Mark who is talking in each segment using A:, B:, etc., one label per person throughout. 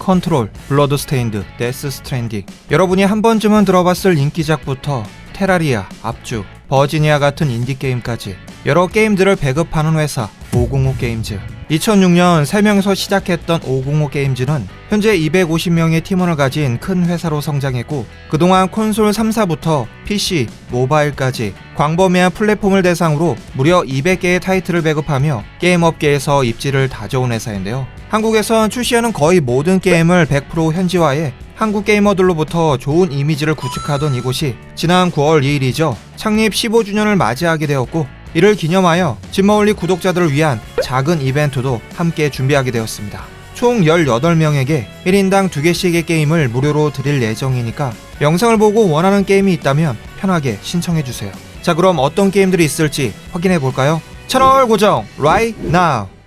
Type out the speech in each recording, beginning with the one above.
A: 컨트롤, 블러드 스테인드, 데스 스트랜딩. 여러분이 한 번쯤은 들어봤을 인기작부터 테라리아, 압주, 버지니아 같은 인디 게임까지 여러 게임들을 배급하는 회사 505 게임즈. 2006년 3명에서 시작했던 505 게임즈는 현재 250명의 팀원을 가진 큰 회사로 성장했고 그동안 콘솔 3사부터 PC, 모바일까지 광범위한 플랫폼을 대상으로 무려 200개의 타이틀을 배급하며 게임 업계에서 입지를 다져온 회사인데요. 한국에선 출시하는 거의 모든 게임을 100% 현지화해 한국 게이머들로부터 좋은 이미지를 구축하던 이곳이 지난 9월 2일이죠. 창립 15주년을 맞이하게 되었고 이를 기념하여 진머울리 구독자들을 위한 작은 이벤트도 함께 준비하게 되었습니다. 총 18명에게 1인당 2개씩의 게임을 무료로 드릴 예정이니까 영상을 보고 원하는 게임이 있다면 편하게 신청해주세요. 자, 그럼 어떤 게임들이 있을지 확인해 볼까요? 채널 고정, right now!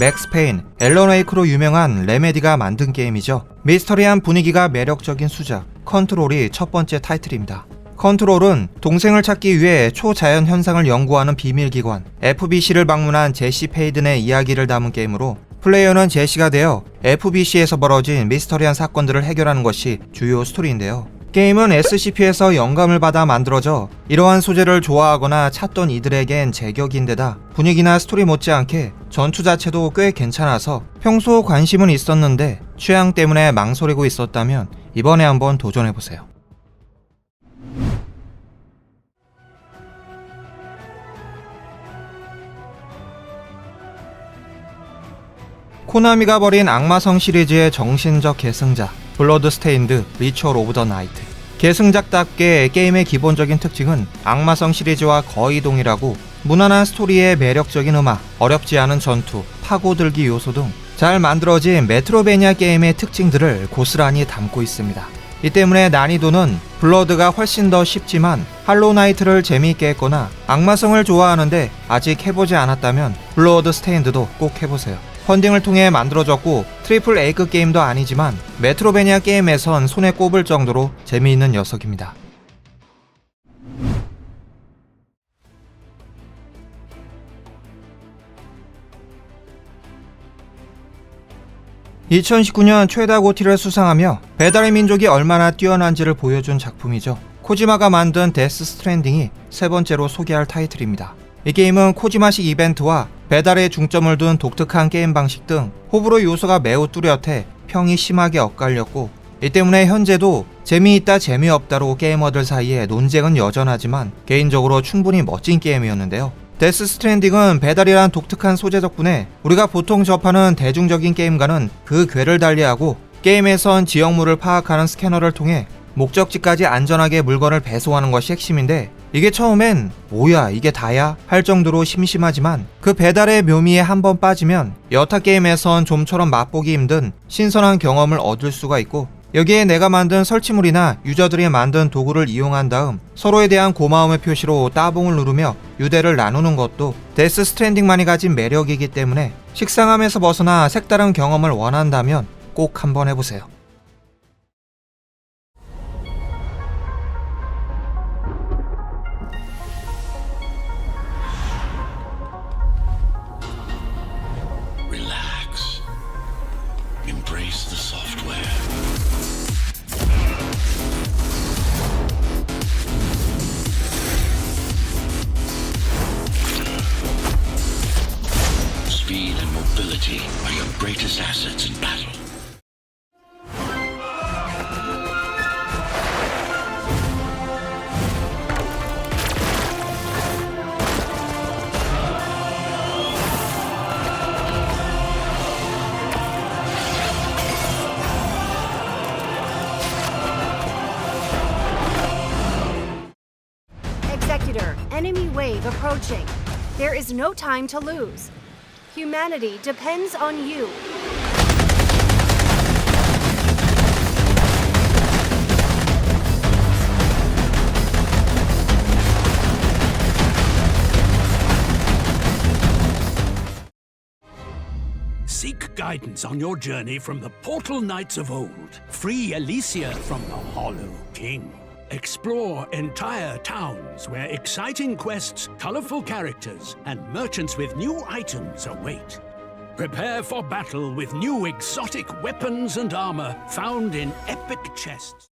A: 맥스 페인, 앨런 웨이크로 유명한 레메디가 만든 게임이죠. 미스터리한 분위기가 매력적인 수작, 컨트롤이 첫 번째 타이틀입니다. 컨트롤은 동생을 찾기 위해 초자연 현상을 연구하는 비밀기관 FBC를 방문한 제시 페이든의 이야기를 담은 게임으로 플레이어는 제시가 되어 FBC에서 벌어진 미스터리한 사건들을 해결하는 것이 주요 스토리인데요. 게임은 SCP에서 영감을 받아 만들어져 이러한 소재를 좋아하거나 찾던 이들에겐 제격인데다 분위기나 스토리 못지않게 전투 자체도 꽤 괜찮아서 평소 관심은 있었는데 취향 때문에 망설이고 있었다면 이번에 한번 도전해보세요. 코나미가 벌인 악마성 시리즈의 정신적 계승자 블러드 스테인드 리추얼 오브 더 나이트 계승작답게 게임의 기본적인 특징은 악마성 시리즈와 거의 동일하고 무난한 스토리에 매력적인 음악, 어렵지 않은 전투, 파고들기 요소 등 잘 만들어진 메트로베니아 게임의 특징들을 고스란히 담고 있습니다. 이 때문에 난이도는 블러드가 훨씬 더 쉽지만 할로나이트를 재미있게 했거나 악마성을 좋아하는데 아직 해보지 않았다면 블러드 스테인드도 꼭 해보세요. 펀딩을 통해 만들어졌고 트리플 A급 게임도 아니지만 메트로베니아 게임에선 손에 꼽을 정도로 재미있는 녀석입니다. (2019년) 최다 고티를 수상하며 배달의 민족이 얼마나 뛰어난지를 보여준 작품이죠 코지마가 만든 데스 스트랜딩이 세 번째로 소개할 타이틀입니다 이 게임은 코지마식 이벤트와 배달에 중점을 둔 독특한 게임 방식 등 호불호 요소가 매우 뚜렷해 평이 심하게 엇갈렸고 이 때문에 현재도 재미있다 재미없다로 게이머들 사이에 논쟁은 여전하지만 개인적으로 충분히 멋진 게임이었는데요. 데스 스트랜딩은 배달이란 독특한 소재 덕분에 우리가 보통 접하는 대중적인 게임과는 그 궤를 달리하고 게임에선 지역물을 파악하는 스캐너를 통해 목적지까지 안전하게 물건을 배송하는 것이 핵심인데 이게 처음엔 뭐야 이게 다야 할 정도로 심심하지만 그 배달의 묘미에 한번 빠지면 여타 게임에선 좀처럼 맛보기 힘든 신선한 경험을 얻을 수가 있고 여기에 내가 만든 설치물이나 유저들이 만든 도구를 이용한 다음 서로에 대한 고마움의 표시로 따봉을 누르며 유대를 나누는 것도 데스 스트랜딩만이 가진 매력이기 때문에 식상함에서 벗어나 색다른 경험을 원한다면 꼭 한번 해보세요.
B: Enemy wave approaching. There is no time to lose. Humanity depends on you.
C: Seek guidance on your journey from the portal knights of old. Free Elysia from the Hollow King. Explore entire towns where exciting quests, colorful characters, and merchants with new items await. Prepare for battle with new exotic weapons and armor found in epic chests.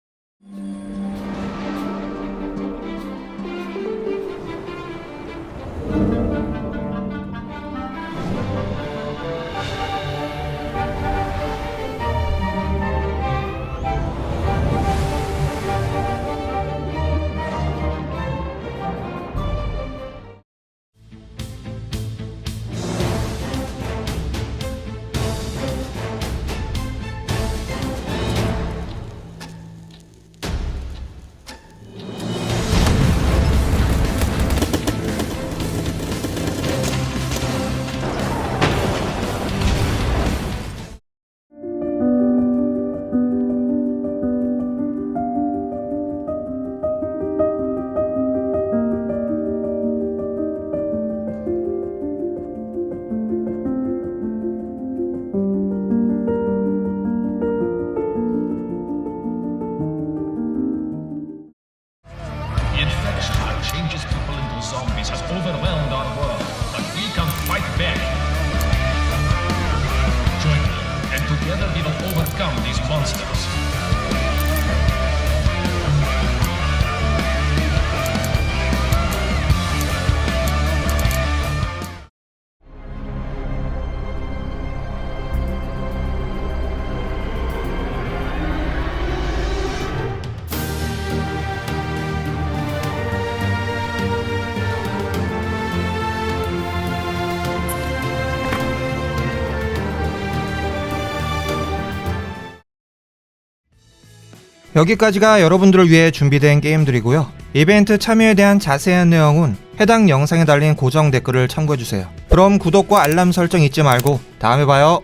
D: Zombies has overwhelmed our world, but we can fight back. Join me, and together we will overcome these monsters.
A: 여기까지가 여러분들을 위해 준비된 게임들이고요. 이벤트 참여에 대한 자세한 내용은 해당 영상에 달린 고정 댓글을 참고해주세요. 그럼 구독과 알람 설정 잊지 말고 다음에 봐요.